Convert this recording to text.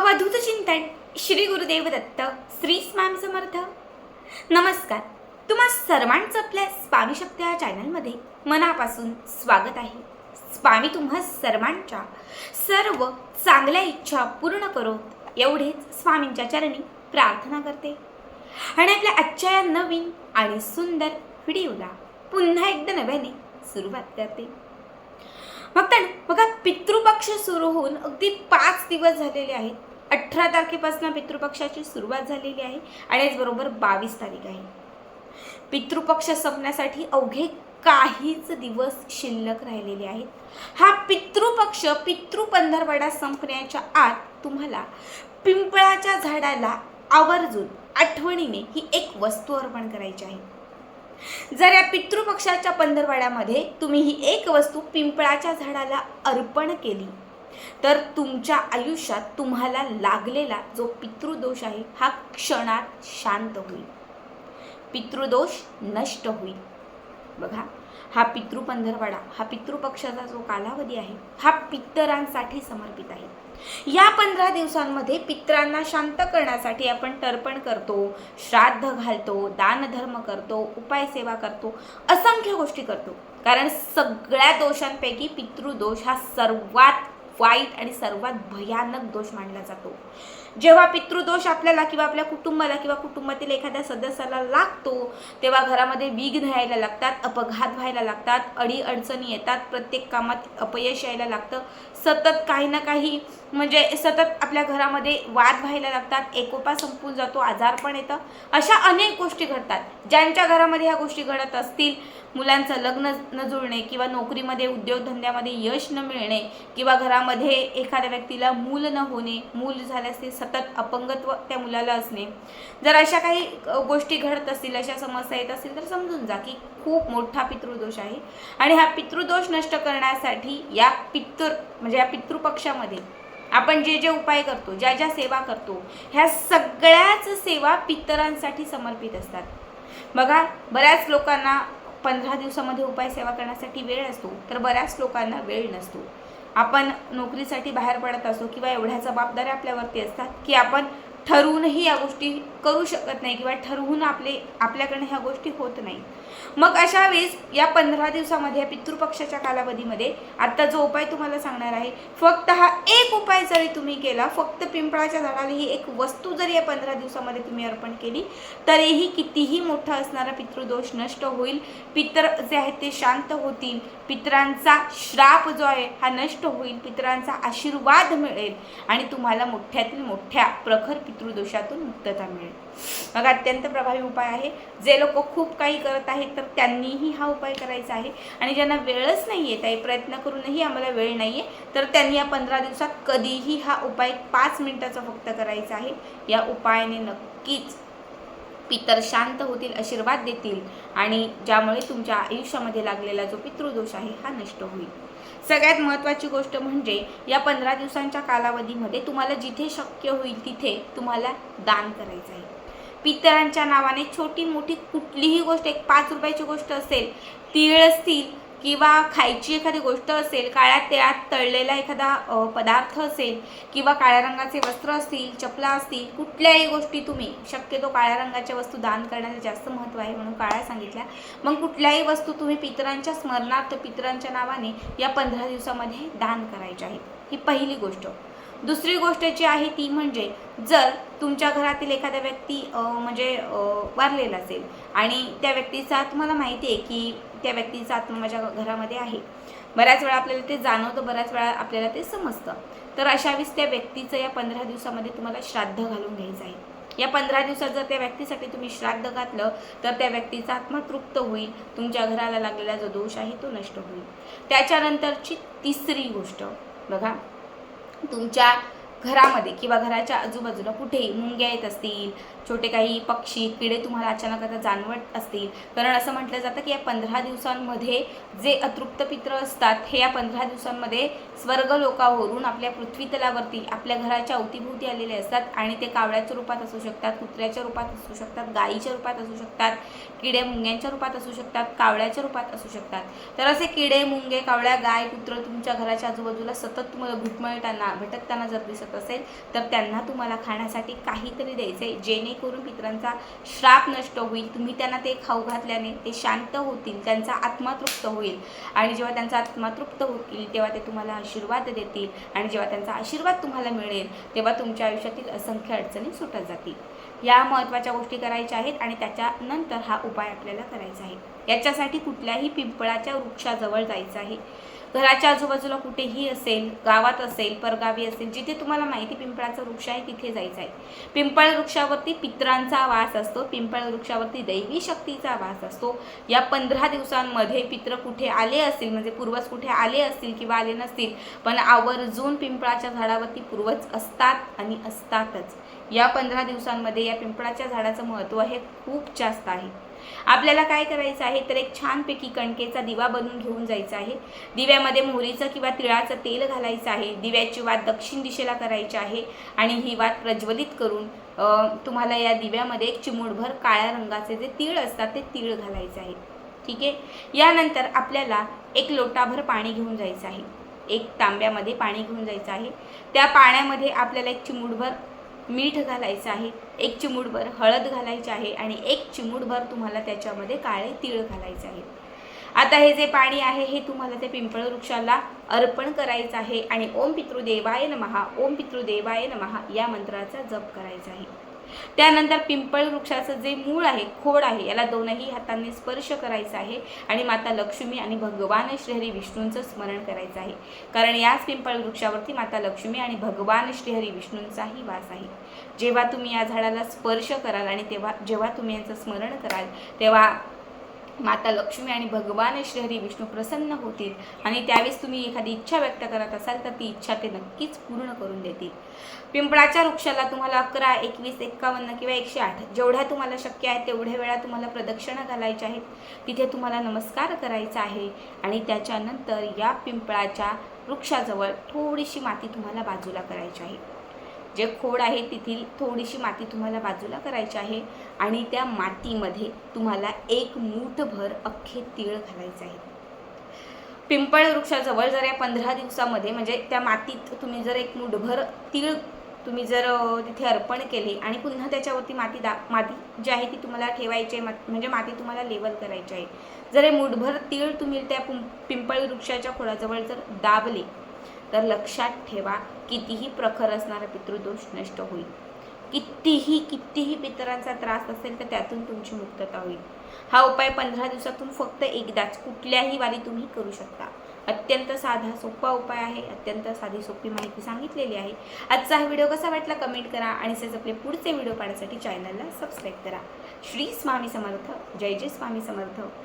अवधूत चिंतन श्री गुरुदेव दत्त श्री स्वामी समर्थ. नमस्कार. तुम्हा सर्वांचं आपल्या स्वामी शक्ती या चॅनलमध्ये मनापासून स्वागत आहे. स्वामी तुम्हा सर्वांच्या सर्व चांगल्या इच्छा पूर्ण करो एवढेच स्वामींच्या चरणी प्रार्थना करते. आणि आपल्या आजच्या या नवीन आणि सुंदर व्हिडिओला पुन्हा एकदा नव्याने सुरुवात करते. मग तर बघा पितृपक्ष सुरू होऊन अगदी पाच दिवस झालेले आहेत. अठरा तारखेपासून पितृपक्षाची सुरुवात झालेली आहे आणि बरोबर बावीस तारीख आहे. पितृपक्ष संपण्यासाठी अवघे काहीच दिवस शिल्लक राहिलेले आहेत. हा पितृपक्ष पितृपंधरवडा संपण्याच्या आत तुम्हाला पिंपळाच्या झाडाला आवर्जून आठवणीने ही एक वस्तू अर्पण करायची आहे. जर या पितृपक्षाच्या पंधरवाड्यामध्ये तुम्ही ही एक वस्तू पिंपळाच्या झाडाला अर्पण केली तर तुमच्या आयुष्यात तुम्हाला लागलेला जो पितृदोष आहे हा क्षणात शांत होईल. पितृदोष नष्ट होईल. बघा हा पितृपंधरवाडा हा पितृपक्षाचा जो कालावधी आहे हा पितरांसाठी समर्पित आहे. या पंधरा दिवसांमध्ये पितरांना शांत करण्यासाठी आपण तर्पण करतो श्राद्ध घालतो दानधर्म करतो उपाय सेवा करतो असंख्य गोष्टी करतो. कारण सगळ्या दोषांपैकी पितृदोष हा सर्वात वाईट आणि सर्वात भयानक दोष मानला जातो. जेव्हा पितृदोष आपल्याला किंवा आपल्या कुटुंबाला किंवा कुटुंबातील एखाद्या सदस्याला लागतो तेव्हा घरामध्ये विघ्न यायला लागतात अपघात व्हायला लागतात अडीअडचणी येतात प्रत्येक कामात अपयश यायला लागतं. सतत काही ना काही म्हणजे सतत आपल्या घरामध्ये वाद व्हायला लागतात एकोपा संपून जातो आजार पण येतं. अशा अनेक गोष्टी घडतात. ज्यांच्या घरामध्ये ह्या गोष्टी घडत असतील मुलांचं लग्न न जुळणे किंवा नोकरीमध्ये उद्योगधंद्यामध्ये यश न मिळणे किंवा घरामध्ये एखाद्या व्यक्तीला मूल न होणे मूल झाल्यास ते सतत अपंगत्व त्या मुलाला असणे. जर अशा काही गोष्टी घडत असतील अशा समस्या येत असतील तर समजून जा की खूप मोठा पितृदोष आहे. आणि हा पितृदोष नष्ट करण्यासाठी या पितृ म्हणजे या पितृपक्षामध्ये आपण जे जे उपाय करतो ज्या ज्या सेवा करतो ह्या सगळ्याच सेवा पितरांसाठी समर्पित असतात. बघा बऱ्याच लोकांना पंधरा दिवसामध्ये उपाय सेवा करण्यासाठी वेळ असतो तर बऱ्याच लोकांना वेळ नसतो. आपण नोकरीसाठी बाहेर पडत असतो किंवा एवढ्या जबाबदाऱ्या आपल्यावरती असतात की आपण ठरवूनही या गोष्टी करू शकत नाही किंवा ठरवून आपले आपल्याकडनं ह्या गोष्टी होत नाही मग अशा वेळेस या पंधरा दिवसामध्ये या पितृपक्षाच्या कालावधीमध्ये आत्ता जो उपाय तुम्हाला सांगणार आहे फक्त हा एक उपाय जरी तुम्ही केला फक्त पिंपळाच्या झाडाला ही एक वस्तू जरी या पंधरा दिवसामध्ये तुम्ही अर्पण केली तरीही कितीही मोठा असणारा पितृदोष नष्ट होईल. पितर जे आहेत ते शांत होतील. पितरांचा श्राप जो आहे हा नष्ट होईल. पितरांचा आशीर्वाद मिळेल. आणि तुम्हाला मोठ्यातील मोठ्या प्रखर पितृदोषातून मुक्तता मिळेल. मग अत्यंत प्रभावी उपाय आहे. जे लोक खूप काही करत आहेत तर त्यांनीही हा उपाय करायचा आहे. आणि ज्यांना वेळच नाही येत आहे प्रयत्न करूनही आम्हाला वेळ नाही आहे तर त्यांनी या पंधरा दिवसात कधीही हा उपाय पाच मिनिटाचा फक्त करायचा आहे. या उपायाने नक्कीच पितर शांत होतील आशीर्वाद देतील आणि ज्यामुळे तुमच्या आयुष्यामध्ये लागलेला जो पितृदोष आहे हा नष्ट होईल. सगळ्यात महत्त्वाची गोष्ट म्हणजे या पंधरा दिवसांच्या कालावधीमध्ये तुम्हाला जिथे शक्य होईल तिथे तुम्हाला दान करायचं आहे. पितरांच्या नावाने छोटी मोठी कुठलीही गोष्ट एक पाच रुपयाची गोष्ट असेल तीळ असतील किंवा खायची एखादी गोष्ट असेल काळ्या तेळात तळलेला एखादा पदार्थ असेल किंवा काळ्या रंगाचे वस्त्र असतील चपला असतील कुठल्याही गोष्टी तुम्ही शक्यतो काळ्या रंगाच्या वस्तू दान करण्याचं जास्त महत्त्व आहे म्हणून काळ्या सांगितल्या. मग कुठल्याही वस्तू तुम्ही पितरांच्या स्मरणार्थ पितरांच्या नावाने या पंधरा दिवसामध्ये दान करायच्या आहेत ही पहिली गोष्ट. दुसरी गोष्ट जी आहे ती म्हणजे जर तुमच्या घरातील एखादा व्यक्ती म्हणजे वारलेला असेल आणि त्या व्यक्तीचा तुम्हाला माहिती आहे की त्या व्यक्तीचा आत्मा माझ्या घरामध्ये आहे. बऱ्याच वेळा आपल्याला ते जाणवतं बऱ्याच वेळा आपल्याला ते समजतं. तर अशा त्या व्यक्तीचं या पंधरा दिवसामध्ये तुम्हाला श्राद्ध घालून घ्यायचं आहे. या पंधरा दिवसात जर त्या व्यक्तीसाठी तुम्ही श्राद्ध घातलं तर त्या व्यक्तीचा आत्मा तृप्त होईल. तुमच्या घराला लागलेला जो दोष आहे तो नष्ट होईल. त्याच्यानंतरची तिसरी गोष्ट बघा. तुमच्या घरामध्ये किंवा घराच्या आजूबाजूला कुठेही मुंग्या येत असतील छोटे काही पक्षी किडे तुम्हाला अचानक आता जाणवत असतील. कारण असं म्हटलं जातं की या पंधरा दिवसांमध्ये जे अतृप्त पित्र असतात हे या पंधरा दिवसांमध्ये स्वर्ग लोकावरून आपल्या पृथ्वीतलावरती आपल्या घराच्या अवतीभोवती आलेले असतात. आणि ते कावळ्याच्या रूपात असू शकतात कुत्र्याच्या रूपात असू शकतात गाईच्या रूपात असू शकतात किडे मुंग्यांच्या रूपात असू शकतात कावळ्याच्या रूपात असू शकतात. तर असे किडे मुंगे कावळ्या गाय कुत्र तुमच्या घराच्या आजूबाजूला सतत तुम्हाला घुटमळताना भटकताना जर दिसत असेल तर त्यांना तुम्हाला खाण्यासाठी काहीतरी द्यायचं आहे जेणेकरून पितरांचा श्राप नष्ट होईल. तुम्ही त्यांना ते खाऊ घातल्याने ते शांत होतील त्यांचा आत्मा तृप्त होईल. आणि जेव्हा त्यांचा आत्मा तृप्त होतील तेव्हा ते तुम्हाला आशीर्वाद देतील. आणि जेव्हा त्यांचा आशीर्वाद तुम्हाला मिळेल तेव्हा तुमच्या आयुष्यातील असंख्य अडचणी सुटत जातील. या महत्त्वाच्या गोष्टी करायच्या आहेत आणि त्याच्यानंतर हा उपाय आपल्याला करायचा आहे. याच्यासाठी कुठल्याही पिंपळाच्या वृक्षाजवळ जायचं आहे. घराच्या आजूबाजूला कुठेही असेल गावात असेल परगावी असेल जिथे तुम्हाला माहिती पिंपळाचा वृक्ष आहे तिथे जायचं आहे. पिंपळ वृक्षावरती पित्रांचा वास असतो पिंपळ वृक्षावरती दैवी शक्तीचा वास असतो. या पंधरा दिवसांमध्ये पित्र कुठे आले असतील म्हणजे पूर्वज कुठे आले असतील किंवा आले नसतील पण आवर्जून पिंपळाच्या झाडावरती पूर्वज असतात आणि असतातच. या पंधरा दिवसांमध्ये या पिंपळाच्या झाडाचं महत्त्व हे खूप जास्त आहे. आपल्याला काय करायचं आहे? तर एक छानपैकी कणकेचा दिवा बनवून घेऊन जायचा आहे. दिव्यामध्ये मोहरीचं किंवा तिळाचं तेल घालायचं आहे. दिव्याची वात दक्षिण दिशेला करायची आहे आणि ही वात प्रज्वलित करून तुम्हाला या दिव्यामध्ये एक चिमूटभर काळ्या रंगाचे जे तीळ असतात ते तीळ घालायचे आहे. ठीक आहे? यानंतर आपल्याला एक लोटाभर पाणी घेऊन जायचं आहे. एक तांब्यामध्ये पाणी घेऊन जायचं आहे. त्या पाण्यामध्ये आपल्याला एक चिमूटभर मीठ घालायचं आहे एक चिमूटभर हळद घालायची आहे आणि एक चिमूटभर तुम्हाला त्याच्यामध्ये काळे तीळ घालायचे आहेत आता हे जे पाणी आहे हे तुम्हाला त्या पिंपळ वृक्षाला अर्पण करायचं आहे आणि ओम पितृदेवाय नमहा ओम पितृदेवाय नमहा या मंत्राचा जप करायचा आहे. त्यानंतर पिंपळ वृक्षाचं जे मूळ आहे खोड आहे याला दोनही हातांनी स्पर्श करायचा आहे आणि माता लक्ष्मी आणि भगवान श्रीहरी विष्णूंचं स्मरण करायचं आहे. कारण याच पिंपळ वृक्षावरती माता लक्ष्मी आणि भगवान श्रीहरी विष्णूंचाही वास आहे. जेव्हा तुम्ही या झाडाला स्पर्श कराल आणि तेव्हा जेव्हा तुम्ही यांचं स्मरण कराल तेव्हा माता लक्ष्मी आणि भगवान श्रीहरी विष्णू प्रसन्न होतील. आणि त्यावेळेस तुम्ही एखादी इच्छा व्यक्त करत असाल तर ती इच्छा ते नक्कीच पूर्ण करून देतील. पिंपळाच्या वृक्षाला तुम्हाला अकरा एकवीस एक्कावन्न किंवा एकशे आठ जेवढ्या तुम्हाला शक्य आहे तेवढ्या वेळा तुम्हाला प्रदक्षिणा घालायच्या आहेत. तिथे तुम्हाला नमस्कार करायचा आहे. आणि त्याच्यानंतर या पिंपळाच्या वृक्षाजवळ थोडीशी माती तुम्हाला बाजूला करायची आहे. जे खोड आहे तिथील थोडीशी माती तुम्हाला बाजूला करायची आहे आणि त्या मातीमध्ये तुम्हाला एक मूठभर अख्खे तीळ घालायचे आहे. पिंपळ वृक्षाजवळ जर या पंधरा दिवसामध्ये म्हणजे त्या मातीत तुम्ही जर एक मूठभर तीळ तुम्ही जर तिथे अर्पण केले आणि पुन्हा त्याच्यावरती माती दा माती जी आहे ती तुम्हाला ठेवायची आहे मा- म्हणजे माती तुम्हाला लेवल करायची आहे. जर हे मूठभर तीळ तुम्ही त्या पुं- पिंपळ वृक्षाच्या खोडाजवळ जर दाबले तर लक्षात ठेवा कितीही प्रखर असणारा पितृदोष नष्ट होईल. कितीही कितीही पितरांचा त्रास असेल तर त्यातून तुमची मुक्तता होईल. हा उपाय पंधरा दिवसातून फक्त एकदाच कुठल्याही वारी तुम्ही करू शकता. अत्यंत साधा सोपा उपाय आहे अत्यंत साधी सोपी माहिती सांगितलेली आहे. आजचा हा व्हिडिओ कसा वाटला कमेंट करा आणि तसेच आपले पुढचे व्हिडिओ पाहण्यासाठी चॅनलला सबस्क्राईब करा. श्री स्वामी समर्थ जय जय स्वामी समर्थ.